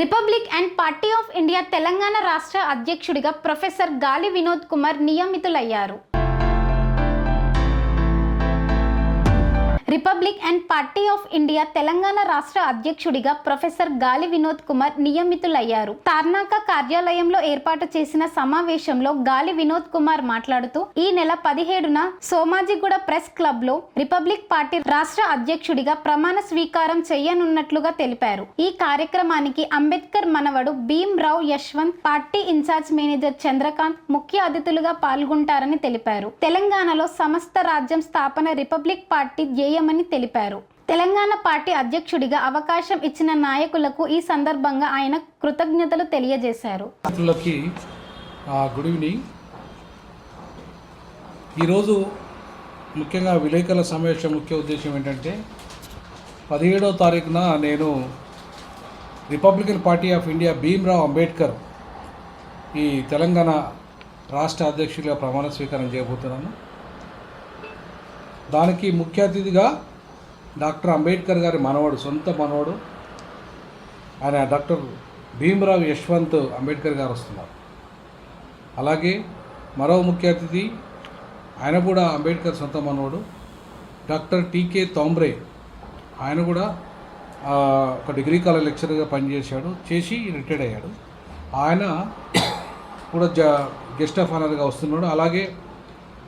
Republic and party of India Telangana రాష్ట్ర అధ్యక్షుడిగా professor Gali Vinod Kumar నియమితులయ్యారు. Republic and party of India Telangana రాష్ట్ర అధ్యక్షుడిగా ప్రొఫెసర్ గాలి వినోద్ కుమార్ నియమితులయ్యారు. తార్నాక కార్యాలయంలో ఏర్పాటు చేసిన సమావేశంలో గాలి వినోద్ కుమార్ మాట్లాడుతూ ఈ నెల పదిహేడున సోమాజిగూడ ప్రెస్ క్లబ్లో రిపబ్లిక్ పార్టీ రాష్ట్ర అధ్యక్షుడిగా ప్రమాణ స్వీకారం చేయనున్నట్లుగా తెలిపారు. ఈ కార్యక్రమానికి అంబేద్కర్ మనవడు Bhim Rao Yashwant party incharge manager Chandrakant ముఖ్య అతిథులుగా పాల్గొంటారని తెలిపారు. తెలంగాణలో సమస్త రాజ్యం స్థాపన రిపబ్లిక్ పార్టీ ముఖ్యమని తెలిపారు. తెలంగాణ పార్టీ అధ్యక్షుడిగా అవకాశం ఇచ్చిన నాయకులకు ఈ సందర్భంగా ఆయన కృతజ్ఞతలు తెలియజేశారు. ఆ, గుడ్ ఈవినింగ్ ఈరోజు ముఖ్యంగా విలేకరుల సమావేశం ముఖ్య ఉద్దేశం ఏంటంటే పదిహేడవ తారీఖున నేను republican party of India Bhimrao Ambedkar ఈ తెలంగాణ రాష్ట్ర అధ్యక్షుడిగా ప్రమాణ స్వీకారం చేయబోతున్నాను. దానికి ముఖ్య అతిథిగా డాక్టర్ అంబేద్కర్ గారి మనవడు సొంత మనవడు ఆయన డాక్టర్ భీమరావు యశ్వంత్ అంబేద్కర్ గారు వస్తున్నారు. అలాగే మరో ముఖ్య అతిథి ఆయన కూడా అంబేద్కర్ సొంత మనవడు డాక్టర్ టీకే తోంబ్రే ఆయన కూడా ఒక డిగ్రీ కాలేజ్ లెక్చరర్గా పనిచేశాడు చేసి రిటైర్డ్ అయ్యాడు. ఆయన కూడా జ గెస్ట్ ఆఫ్ ఆనర్గా వస్తున్నాడు. అలాగే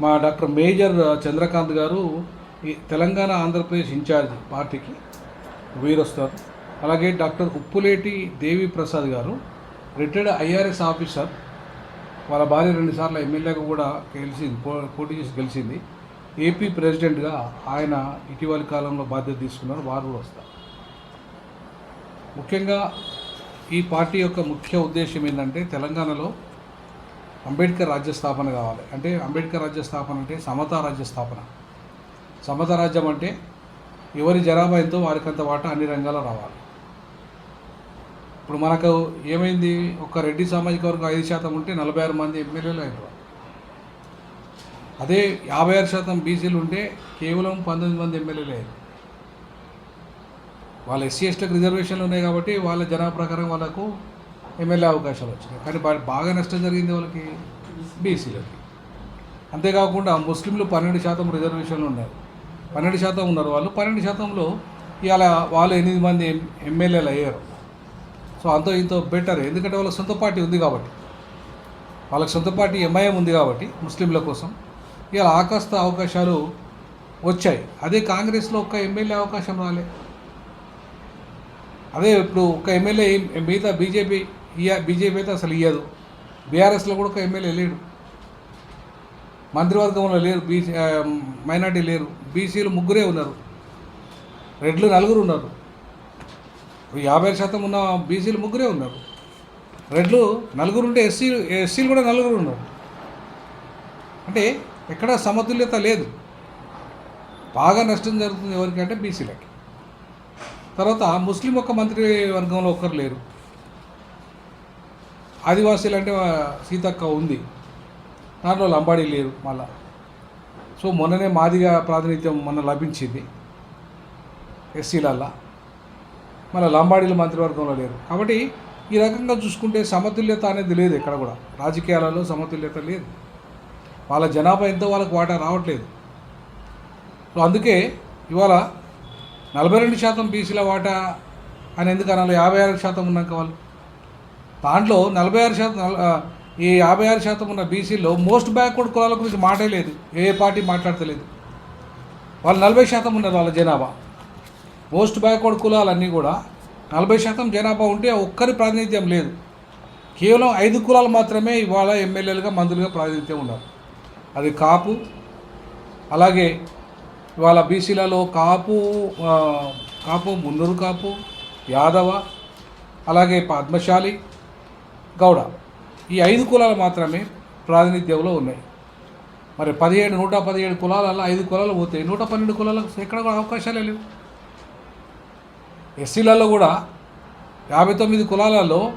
మా డాక్టర్ మేజర్ చంద్రకాంత్ గారు ఈ తెలంగాణ ఆంధ్రప్రదేశ్ ఇన్ఛార్జ్ పార్టీకి వీరొస్తారు. అలాగే డాక్టర్ ఉప్పులేటి దేవి ప్రసాద్ గారు రిటైర్డ్ ఐఆర్ఎస్ ఆఫీసర్ వాళ్ళ భార్య రెండుసార్లు ఎమ్మెల్యేగా కూడా గెలిచింది పో- పోటీ చేసి గెలిచింది. ఏపీ ప్రెసిడెంట్గా ఆయన ఇటీవలి కాలంలో బాధ్యత తీసుకున్నారు వారు కూడా వస్తారు. ముఖ్యంగా ఈ పార్టీ యొక్క ముఖ్య ఉద్దేశం ఏంటంటే తెలంగాణలో అంబేద్కర్ రాజ్య స్థాపన కావాలి. అంటే అంబేద్కర్ రాజ్య స్థాపన అంటే సమతా రాజ్య స్థాపన. సమతా రాజ్యం అంటే ఎవరి జనాభా ఎంతో వారికంత వాటా అన్ని రంగాల్లో రావాలి. ఇప్పుడు మనకు ఏమైంది? ఒక రెడ్డి సామాజిక వర్గం ఐదు శాతం ఉంటే నలభై ఆరు మంది ఎమ్మెల్యేలు అయినారు. అదే యాభై ఆరు శాతం బీసీలు ఉంటే కేవలం పంతొమ్మిది మంది ఎమ్మెల్యేలు అయ్యారు వాళ్ళ ఎస్సీ ఎస్టీలకు రిజర్వేషన్లు ఉన్నాయి కాబట్టి వాళ్ళ జనాభా ప్రకారం వాళ్ళకు ఎమ్మెల్యే అవకాశాలు వచ్చినాయి. కానీ వాళ్ళు బాగా నష్టం జరిగింది వాళ్ళకి బీసీలకి. అంతేకాకుండా ముస్లింలు పన్నెండు శాతం రిజర్వేషన్లు ఉన్నారు. పన్నెండు శాతం ఉన్నారు వాళ్ళు. పన్నెండు శాతంలో ఇవాళ వాళ్ళు ఎనిమిది మంది ఎమ్మెల్యేలు అయ్యారు. సో అంతో ఇంతో బెటర్. ఎందుకంటే వాళ్ళ సొంత పార్టీ ఉంది కాబట్టి. వాళ్ళకి సొంత పార్టీ ఎంఐఎం ఉంది కాబట్టి ముస్లింల కోసం. ఇవాళ ఆకాస్త అవకాశాలు వచ్చాయి. అదే కాంగ్రెస్లో ఒక్క ఎమ్మెల్యే అవకాశం రాలే. అదే ఇప్పుడు ఒక ఎమ్మెల్యే మిగతా బీజేపీ ఇయ బీజేపీ అయితే అసలు ఇయ్యదు. బీఆర్ఎస్లో కూడా ఒక ఎమ్మెల్యే లేడు. మంత్రివర్గంలో లేరు బీసీ మైనార్టీ లేరు. బీసీలు ముగ్గురే ఉన్నారు. రెడ్లు నలుగురు ఉన్నారు. యాభై శాతం ఉన్న బీసీలు ముగ్గురే ఉన్నారు. రెడ్లు నలుగురు ఉంటే ఎస్సీ ఎస్సీలు కూడా నలుగురు ఉన్నారు. అంటే ఎక్కడ సమతుల్యత లేదు. బాగా నష్టం జరుగుతుంది ఎవరికంటే బీసీలకి. తర్వాత ముస్లిం ఒక్క మంత్రి వర్గంలో ఒక్కరు లేరు. ఆదివాసీలు అంటే సీతక్క ఉంది. దాంట్లో లంబాడీ లేరు మళ్ళా. సో మొన్ననే మాదిగా ప్రాతినిధ్యం మొన్న లభించింది. ఎస్సీలల్లా. మళ్ళీ లంబాడీలు మంత్రివర్గంలో లేరు. కాబట్టి ఈ రకంగా చూసుకుంటే సమతుల్యత అనేది లేదు ఎక్కడ కూడా. రాజకీయాలలో సమతుల్యత లేదు. వాళ్ళ జనాభా ఎంతో వాళ్ళకి వాటా రావట్లేదు. సో అందుకే ఇవాళ నలభై రెండు శాతం బీసీల వాటా అని ఎందుకు అనాలి? యాభై ఆరు శాతం ఉన్నాక వాళ్ళు. దాంట్లో నలభై ఆరు శాతం ఈ యాభై ఆరు శాతం ఉన్న బీసీలో మోస్ట్ బ్యాక్వర్డ్ కులాల గురించి మాటే లేదు. ఏ పార్టీ మాట్లాడతలేదు. వాళ్ళు నలభై శాతం ఉన్నారు వాళ్ళ జనాభా. మోస్ట్ బ్యాక్వర్డ్ కులాలన్నీ కూడా నలభై శాతం జనాభా ఉంటే ఒక్కరి ప్రాతినిధ్యం లేదు. కేవలం ఐదు కులాలు మాత్రమే ఇవాళ ఎమ్మెల్యేలుగా మంత్రులుగా ప్రాతినిధ్యం ఉన్నారు. అది కాపు అలాగే ఇవాళ బీసీలలో కాపు కాపు మున్నూరు కాపు యాదవ అలాగే పద్మశాలి గౌడ. ఈ ఐదు కులాలు మాత్రమే ప్రాతినిధ్యంలో ఉన్నాయి. మరి పదిహేడు నూట పదిహేడు కులాలలో ఐదు కులాలు పోతాయి. నూట పన్నెండు కులాలకు ఎక్కడ కూడా అవకాశాలే లేవు. ఎస్సీలలో కూడా యాభై తొమ్మిది కులాలలో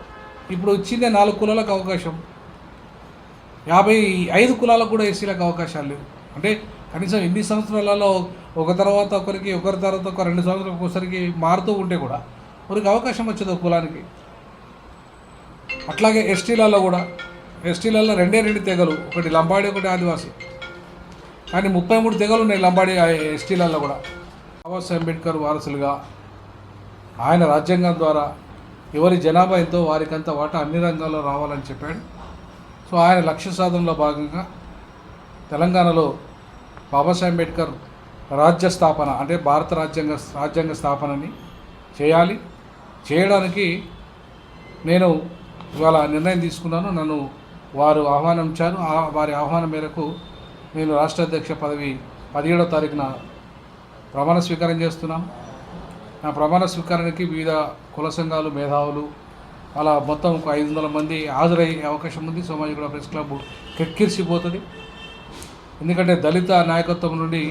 ఇప్పుడు వచ్చిందే నాలుగు కులాలకు అవకాశం. యాభై ఐదు కులాలకు కూడా ఎస్సీలకు అవకాశాలు లేవు. అంటే కనీసం ఎన్ని సంవత్సరాలలో ఒక తర్వాత ఒకరికి ఒకరి తర్వాత ఒక రెండు సంవత్సరాలకు ఒకసారికి మారుతూ ఉంటే కూడా ఒకరికి అవకాశం వచ్చేది ఒక కులానికి. అట్లాగే ఎస్టీలలో కూడా ఎస్టీలలో రెండే రెండు తెగలు ఒకటి లంబాడి ఒకటి ఆదివాసి. కానీ ముప్పై మూడు తెగలు ఉన్నాయి లంబాడి ఎస్టీలలో కూడా. బాబాసాహెబ్ అంబేద్కర్ వారసులుగా ఆయన రాజ్యాంగం ద్వారా ఎవరి జనాభా ఎంతో వారికంత వాటా అన్ని రంగాల్లో రావాలని చెప్పాడు. సో ఆయన లక్ష్య సాధనలో భాగంగా తెలంగాణలో బాబాసాహెబ్ అంబేద్కర్ రాజ్య స్థాపన అంటే భారత రాజ్యాంగ రాజ్యాంగ స్థాపనని చేయాలి. చేయడానికి నేను ఇవాళ నిర్ణయం తీసుకున్నాను. నన్ను వారు ఆహ్వానించారు. వారి ఆహ్వానం మేరకు నేను రాష్ట్ర అధ్యక్ష పదవి పదిహేడవ తారీఖున ప్రమాణ స్వీకారం చేస్తున్నాను నా ప్రమాణ స్వీకారానికి వివిధ కుల సంఘాలు మేధావులు అలా మొత్తం ఒక ఐదు వందల మంది హాజరయ్యే అవకాశం ఉంది. సోమాజిగూడ ప్రెస్ క్లబ్ కెక్కిరిసిపోతుంది. ఎందుకంటే దళిత నాయకత్వం నుండి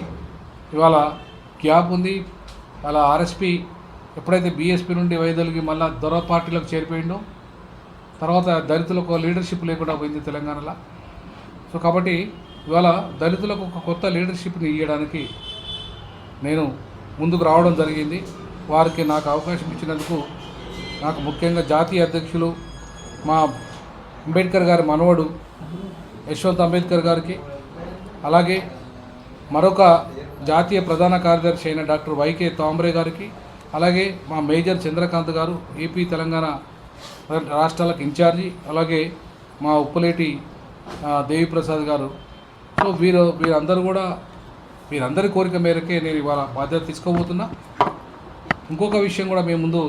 ఇవాళ గ్యాప్ ఉంది. అలా ఆర్ఎస్పి ఎప్పుడైతే బీఎస్పీ నుండి వైదొలిగి మళ్ళా దొర పార్టీలకు చేరిపోయిండో తర్వాత దళితులకు లీడర్షిప్ లేకుండా పోయింది తెలంగాణలో. సో కాబట్టి ఇవాళ దళితులకు ఒక కొత్త లీడర్షిప్ని ఇవ్వడానికి నేను ముందుకు రావడం జరిగింది. వారికి నాకు అవకాశం ఇచ్చినందుకు నాకు ముఖ్యంగా జాతీయ అధ్యక్షులు మా అంబేద్కర్ గారి మనవడు యశ్వంత్ అంబేద్కర్ గారికి అలాగే మరొక జాతీయ ప్రధాన కార్యదర్శి అయిన డాక్టర్ వైకే తాంబ్రే గారికి అలాగే మా మేజర్ చంద్రకాంత్ గారు ఏపీ తెలంగాణ రాష్ట్రాలకు ఇన్ఛార్జి అలాగే మా ఉప్పులేటి దేవిప్రసాద్ గారు. సో వీరు వీరందరూ కూడా వీరందరి కోరిక మేరకే నేను ఇవాళ బాధ్యత తీసుకోబోతున్నా. ఇంకొక విషయం కూడా మేము ముందు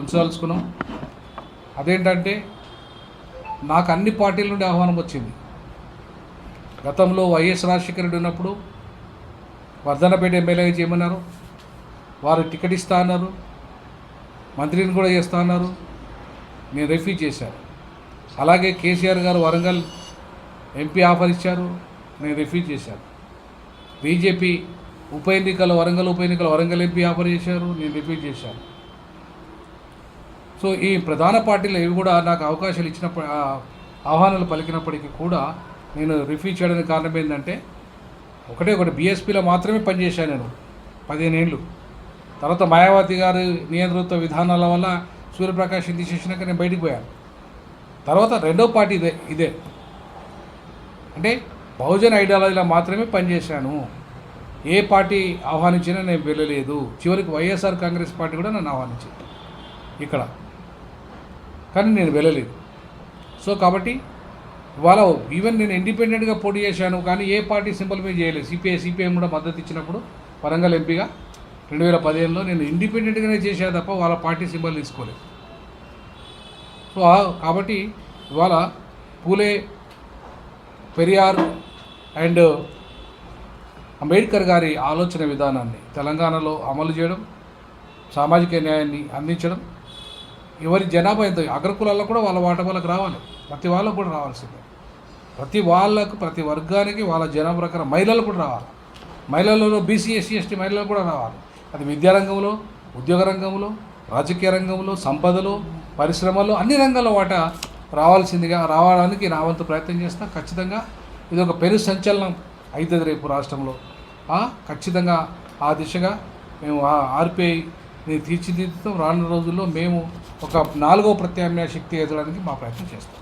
ఉంచదలుచుకున్నాం అదేంటంటే నాకు అన్ని పార్టీల నుండి ఆహ్వానం వచ్చింది. గతంలో వైఎస్ రాజశేఖర రెడ్డి ఉన్నప్పుడు వర్ధనపేట ఎమ్మెల్యేగా చేయమన్నారు. వారు టికెట్ ఇస్తా అన్నారు. మంత్రిని కూడా చేస్తా అన్నారు. నేను రిఫ్యూ చేశాను. అలాగే కేసీఆర్ గారు వరంగల్ ఎంపీ ఆఫర్ ఇచ్చారు నేను రిఫ్యూ చేశాను. బీజేపీ ఉప ఎన్నికలు వరంగల్ ఉప ఎన్నికలు వరంగల్ ఎంపీ ఆఫర్ చేశారు నేను రిఫ్యూ చేశాను. సో ఈ ప్రధాన పార్టీలు ఇవి కూడా నాకు అవకాశాలు ఇచ్చినప్పుడు ఆహ్వానాలు పలికినప్పటికీ కూడా నేను రిఫ్యూ చేయడానికి కారణం ఏంటంటే ఒకటే ఒకటి బీఎస్పీలో మాత్రమే పనిచేశాను నేను పదిహేను ఏళ్ళు. తర్వాత మాయావతి గారి నియంతృత్వ విధానాల వల్ల సూర్యప్రకాష్ తీసేసినాక నేను బయటికి పోయాను. తర్వాత రెండో పార్టీ ఇదే ఇదే. అంటే బహుజన ఐడియాలజీలో మాత్రమే పనిచేశాను. ఏ పార్టీ ఆహ్వానించినా నేను వెళ్ళలేదు. చివరికి వైఎస్ఆర్ కాంగ్రెస్ పార్టీ కూడా నన్ను ఆహ్వానించింది. ఇక్కడ. కానీ నేను వెళ్ళలేదు. సో కాబట్టి ఇవాళ ఈవెన్ నేను ఇండిపెండెంట్గా పోటీ చేశాను కానీ ఏ పార్టీ సింబల్ మీద చేయలేదు. సిపిఐ సిపిఎం కూడా మద్దతు ఇచ్చినప్పుడు వరంగల్ ఎంపీగా రెండు వేల పదిహేనులో నేను ఇండిపెండెంట్గానే చేశాను తప్ప వాళ్ళ పార్టీ సింబల్ తీసుకోలేదు. సో కాబట్టి ఇవాళ పూలే పెరియార్ అండ్ అంబేద్కర్ గారి ఆలోచన విధానాన్ని తెలంగాణలో అమలు చేయడం సామాజిక న్యాయాన్ని అందించడం ఎవరి జనాభా ఎంత అగ్రకులాల్లో కూడా వాళ్ళ వాట వాళ్ళకి రావాలి. ప్రతి వాళ్ళకు కూడా రావాల్సిందే. ప్రతి వాళ్ళకు ప్రతి వర్గానికి వాళ్ళ జనాభా ప్రకారం మహిళలు కూడా రావాలి. మహిళలలో బీసీ ఎస్సీ ఎస్టీ మహిళలు కూడా రావాలి. అది విద్యారంగంలో ఉద్యోగ రంగంలో రాజకీయ రంగంలో సంపదలో పరిశ్రమలో అన్ని రంగాల్లో వాట రావాల్సిందిగా రావడానికి నా వంతు ప్రయత్నం చేస్తా. ఖచ్చితంగా ఇది ఒక పెను సంచలనం అవుతుంది రేపు రాష్ట్రంలో. ఖచ్చితంగా ఆ దిశగా మేము ఆ ఆర్పిఐని తీర్చిదిద్దుతాం. రానున్న రోజుల్లో మేము ఒక నాలుగో ప్రత్యామ్నాయ శక్తి ఎదగడానికి మా ప్రయత్నం చేస్తాం.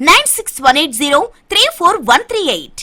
Nine six one eight zero three four one three eight